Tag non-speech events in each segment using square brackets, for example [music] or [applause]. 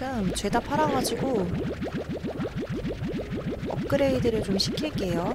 지금 죄다 팔아가지고 업그레이드를 좀 시킬게요.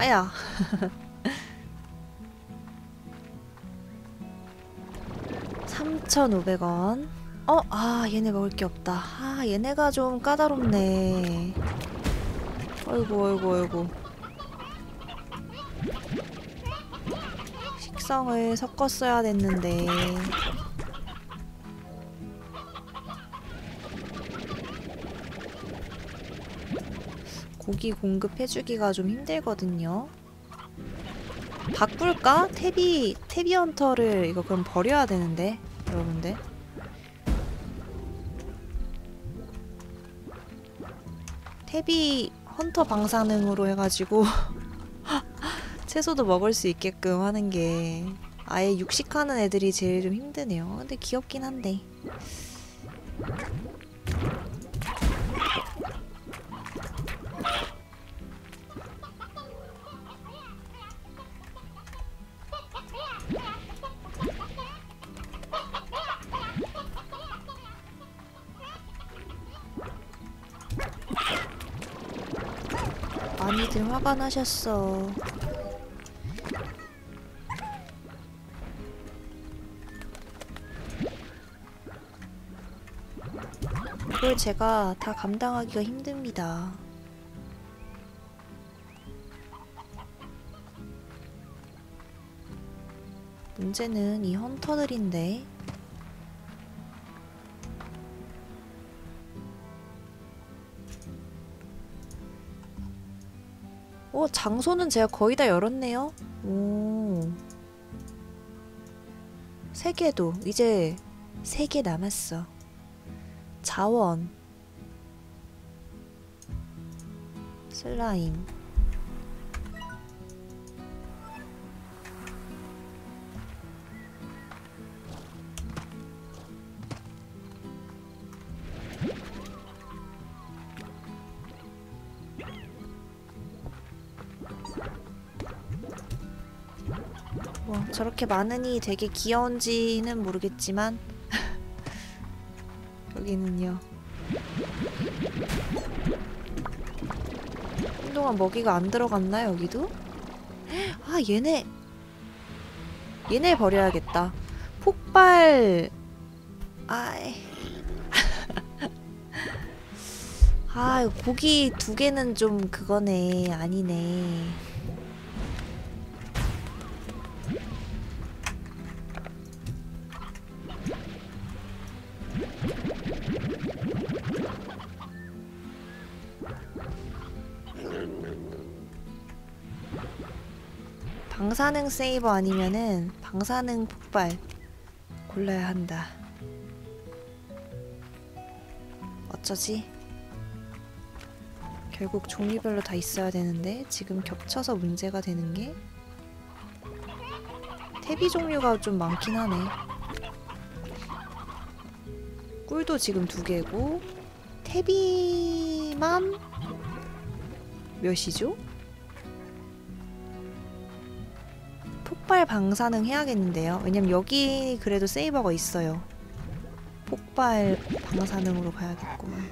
아야. [laughs] 삼천오백 원 어? 아 얘네 먹을 게 없다 아 얘네가 좀 까다롭네 어이구 어이구 어이구 식성을 섞었어야 됐는데 고기 공급해주기가 좀 힘들거든요. 바꿀까? 태비 태비 헌터를 이거 그럼 버려야 되는데 여러분들. 태비 헌터 방사능으로 해가지고 [laughs] 채소도 먹을 수 있게끔 하는 게 아예 육식하는 애들이 제일 좀 힘드네요. 근데 귀엽긴 한데 나셨어. 이걸 제가 다 감당하기가 힘듭니다. 문제는 이 헌터들인데 오, 장소는 제가 거의 다 열었네요. 오. 세 개도 이제 세 개 남았어. 자원. 슬라임. 뭐 저렇게 많으니 되게 귀여운지는 모르겠지만 [laughs] 여기는요. 한동안 먹이가 안 들어갔나 여기도? [gasps] 아 얘네. 얘네 버려야겠다. 폭발. 아이. [laughs] 아 고기 두 개는 좀 그거네. 아니네 방사능 세이버 아니면은 방사능 폭발 골라야 한다. 어쩌지? 결국 종류별로 다 있어야 되는데 지금 겹쳐서 문제가 되는 게 태비 종류가 좀 많긴 하네. 꿀도 지금 두 개고 태비만 몇이죠? 폭발 방사능 해야겠는데요. 왜냐면 여기 그래도 세이버가 있어요. 폭발 방사능으로 가야겠구만.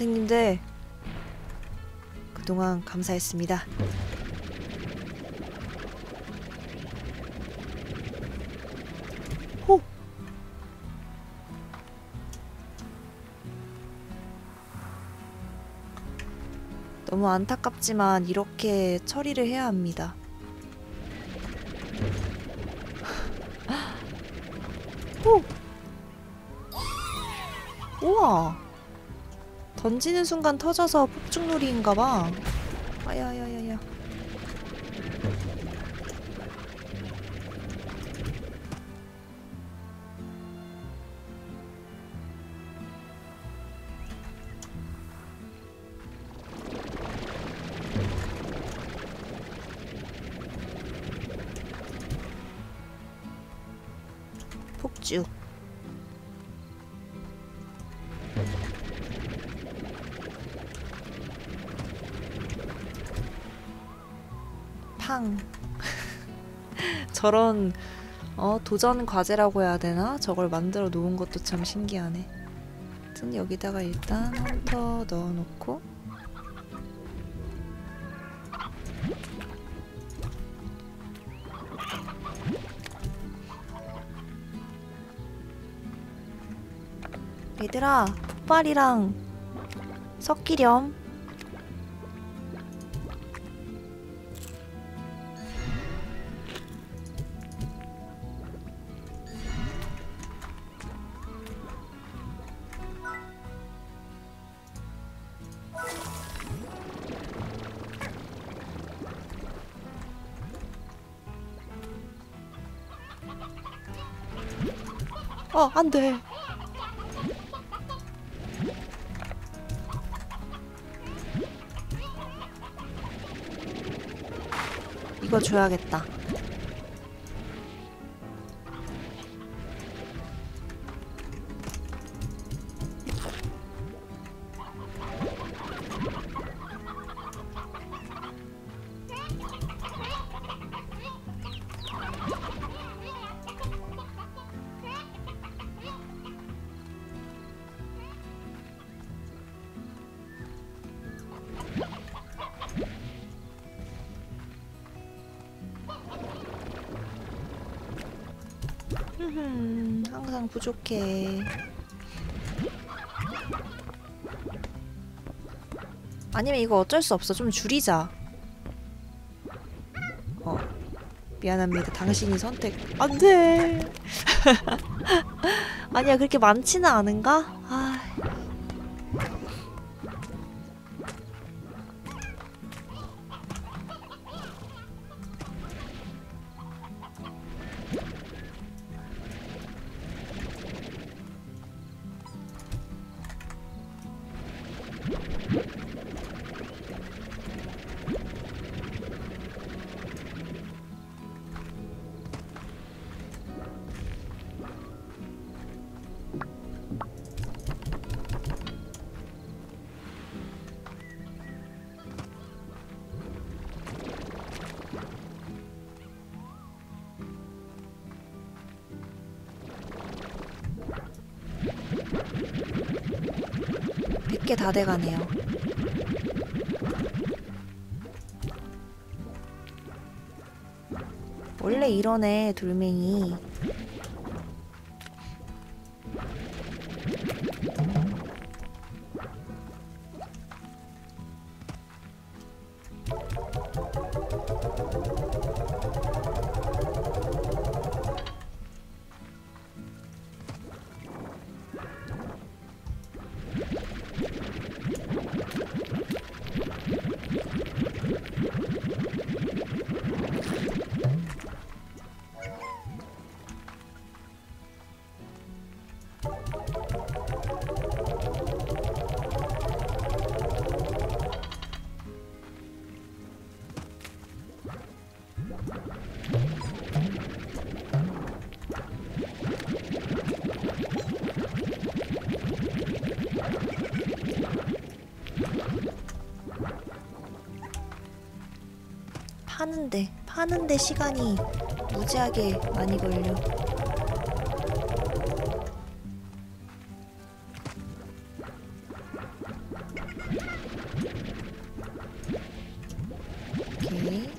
선생님들 그동안 감사했습니다. 호! 너무 안타깝지만 이렇게 처리를 해야 합니다. 오! 우와! 던지는 순간 터져서 폭죽놀이인가봐. 아야야야야. [laughs] 저런 어 도전 과제라고 해야 되나? 저걸 만들어 놓은 것도 참 신기하네. 하여튼 여기다가 일단 헌터 넣어놓고 얘들아 폭발이랑 섞이렴 어 안돼 이거 줘야겠다. 흠, 항상 부족해. 아니면 이거 어쩔 수 없어. 좀 줄이자. 어. 미안합니다. 당신이 선택. 안 돼! [laughs] 아니야, 그렇게 많지는 않은가? 아. 백개다 돼가네요. 원래 이러네, 돌멩이. 파는데 파는데 시간이 무지하게 많이 걸려. 오케이.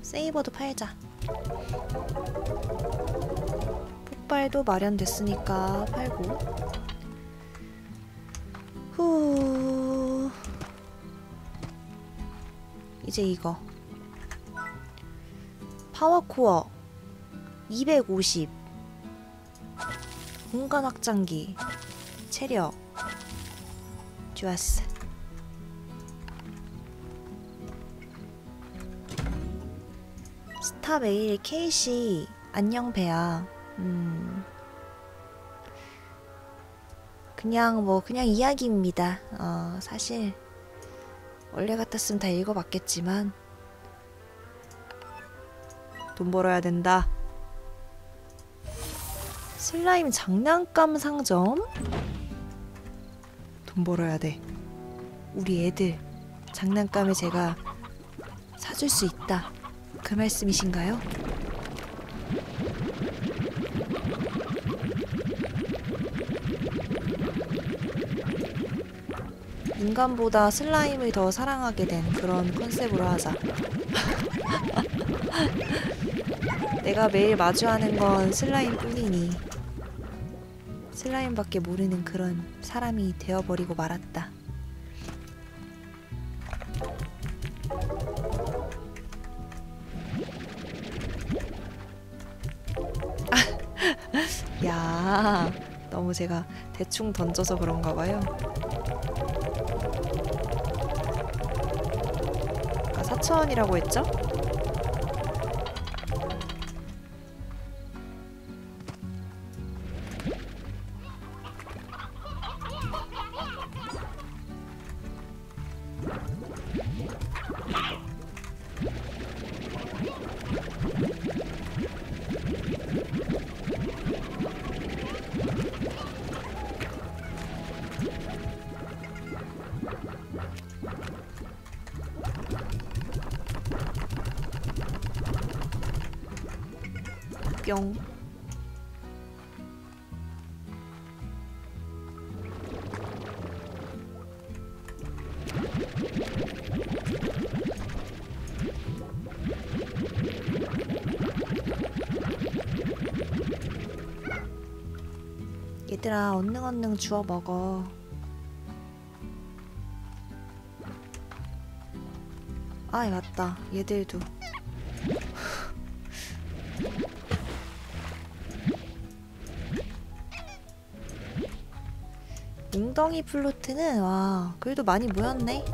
세이버도 팔자. 폭발도 마련됐으니까 팔고. 이제 이거. 파워코어 250 공간 확장기 체력. 좋았어. 스타 메일 케이시 안녕 배야 음. 그냥 뭐 그냥 이야기입니다. 어 사실 원래 같았으면 다 읽어봤겠지만. 돈 벌어야 된다. 슬라임 장난감 상점? 돈 벌어야 돼. 우리 애들 장난감에 제가 사줄 수 있다. 그 말씀이신가요? 인간보다 슬라임을 더 사랑하게 된 그런 컨셉으로 하자. [laughs] 내가 매일 마주하는 건 슬라임 뿐이니 슬라임밖에 모르는 그런 사람이 되어버리고 말았다. [laughs] 야, 너무 제가 대충 던져서 그런가 봐요. 아까 4천원이라고 했죠? 얘들아 얼른 얼른 주워 먹어. 아 맞다. 얘들도. [laughs] 웅덩이 플로트는 와 그래도 많이 모였네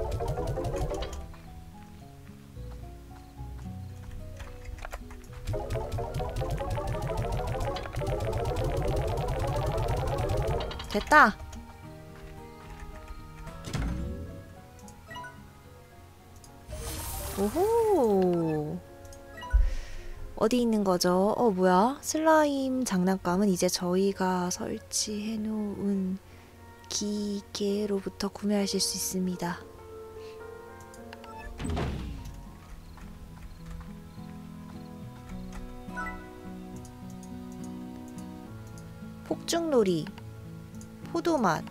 됐다 오호 어디 있는 거죠? 어 뭐야? 슬라임 장난감은 이제 저희가 설치해 놓은 기계로부터 구매하실 수 있습니다. 폭죽놀이, 포도맛.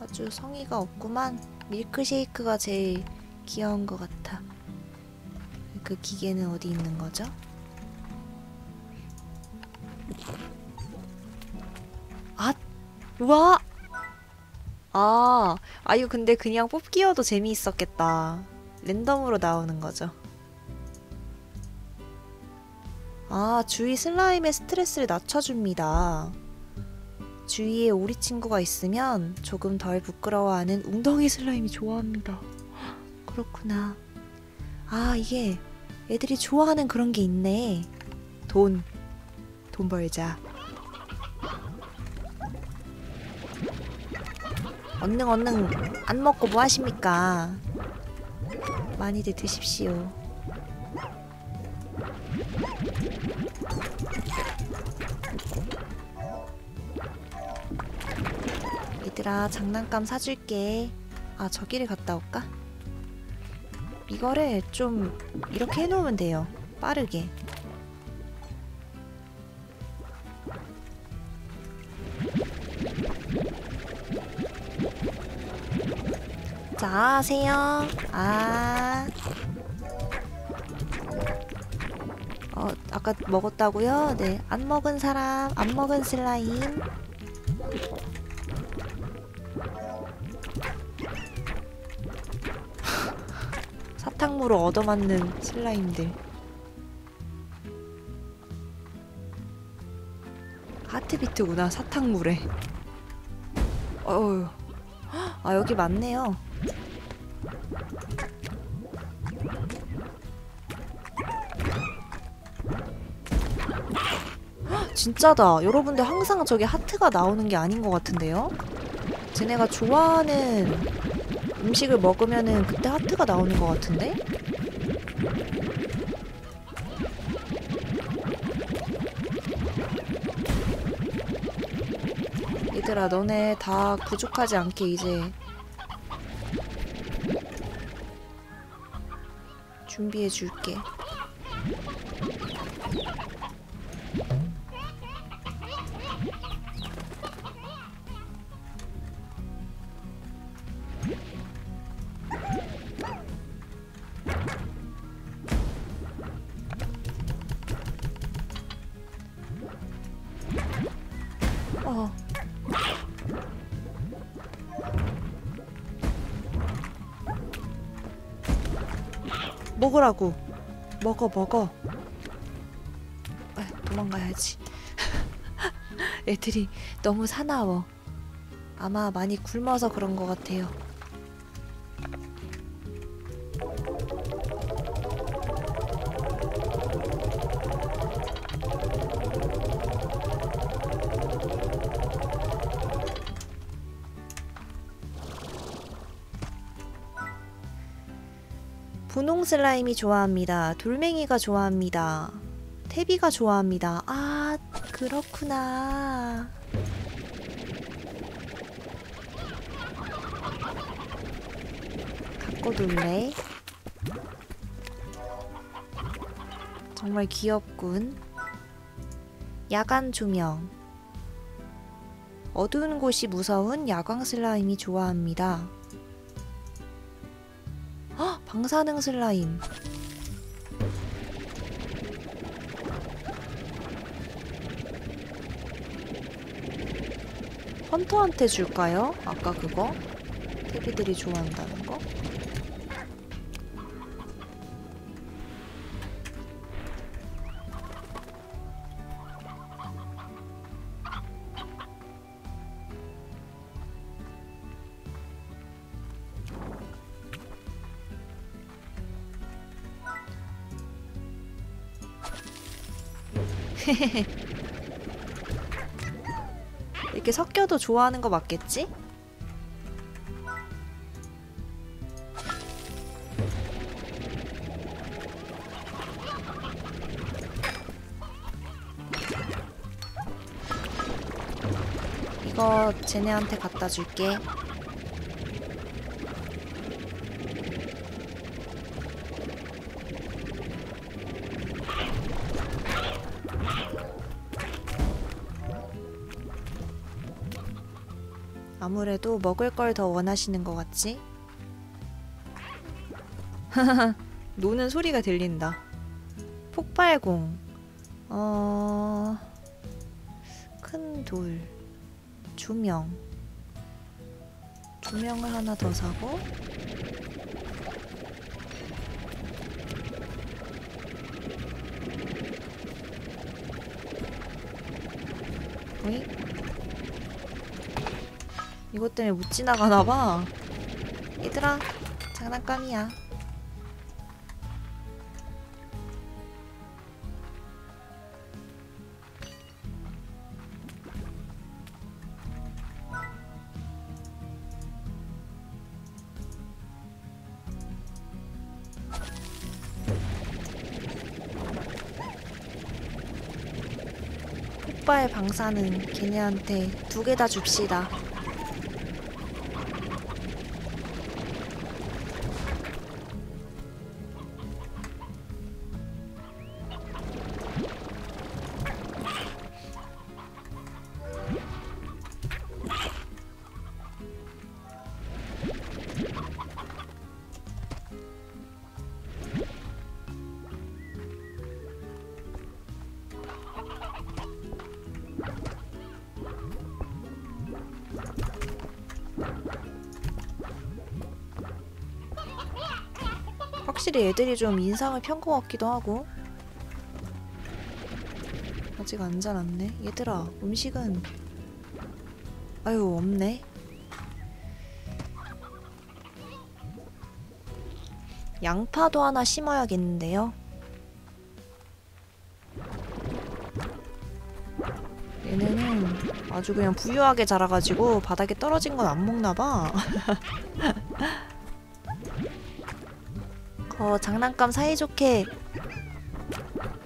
아주 성의가 없구만. 밀크쉐이크가 제일 귀여운 것 같아. 그 기계는 어디 있는 거죠? 아, 와! 아, 아유, 근데 그냥 뽑기여도 재미있었겠다. 랜덤으로 나오는 거죠. 아, 주위 슬라임의 스트레스를 낮춰줍니다. 주위에 오리 친구가 있으면 조금 덜 부끄러워하는 웅덩이 슬라임이 좋아합니다. 그렇구나. 아, 이게 애들이 좋아하는 그런 게 있네. 돈. 돈 벌자. 얼른 얼른 안 먹고 뭐 하십니까? 많이들 드십시오. 얘들아 장난감 사줄게. 아 저기를 갔다 올까? 이거를 좀 이렇게 해놓으면 돼요. 빠르게. 자, 하세요. 아. 아까 먹었다고요? 네. 안 먹은 사람, 안 먹은 슬라임. [laughs] 사탕무로 얻어맞는 슬라임들. 하트비트구나, 사탕물에. 어휴. 아, 여기 많네요. 진짜다. 여러분들 항상 저기 하트가 나오는 게 아닌 것 같은데요? 쟤네가 좋아하는 음식을 먹으면은 그때 하트가 나오는 것 같은데? 얘들아, 너네 다 부족하지 않게 이제 준비해 줄게. 먹으라고. 먹어, 먹어. 아, 도망가야지. [laughs] 애들이 너무 사나워. 아마 많이 굶어서 그런 것 같아요. 분홍 슬라임이 좋아합니다. 돌멩이가 좋아합니다. 태비가 좋아합니다. 아, 그렇구나. 갖고 놀래? 정말 귀엽군. 야간 조명. 어두운 곳이 무서운 야광 슬라임이 좋아합니다. 헉! 방사능 슬라임. 헌터한테 줄까요? 아까 그거? 태비들이 좋아한다는 거? [laughs] 이렇게 섞여도 좋아하는 거 맞겠지? 이거 쟤네한테 갖다 줄게. 아무래도 먹을 걸 더 원하시는 것 같지? [laughs] 노는 소리가 들린다. 폭발공. 어... 큰 돌. 조명. 조명을 하나 더 사고. 오이? 이것 때문에 못 지나가나봐. 얘들아, 장난감이야. 폭발 방사는 걔네한테 두 개 다 줍시다. 확실히 애들이 좀 인상을 편 것 같기도 하고. 아직 안 자랐네. 얘들아 음식은 아유 없네. 양파도 하나 심어야겠는데요? 얘네는 아주 그냥 부유하게 자라가지고 바닥에 떨어진 건 안 먹나봐 [laughs] 거 장난감 사이좋게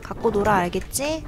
갖고 놀아 알겠지?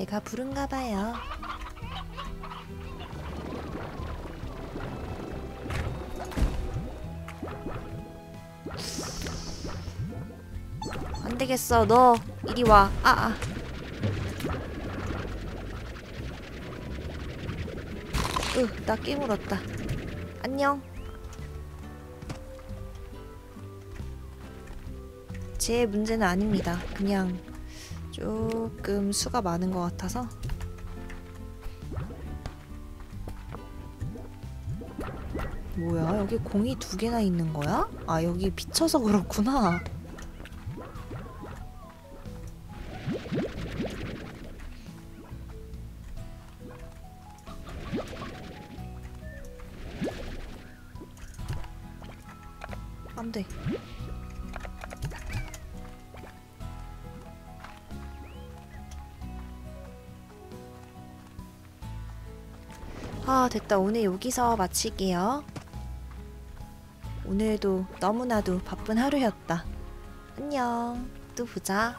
배가 부른가 봐요. 안 되겠어. 너 이리 와. 아, 아. 으, 나 깨물었다. 안녕. 제 문제는 아닙니다. 그냥 조금 수가 많은 것 같아서 뭐야 여기 공이 두 개나 있는 거야? 아 여기 비쳐서 그렇구나 됐다. 오늘 여기서 마칠게요. 오늘도 너무나도 바쁜 하루였다. 안녕. 또 보자.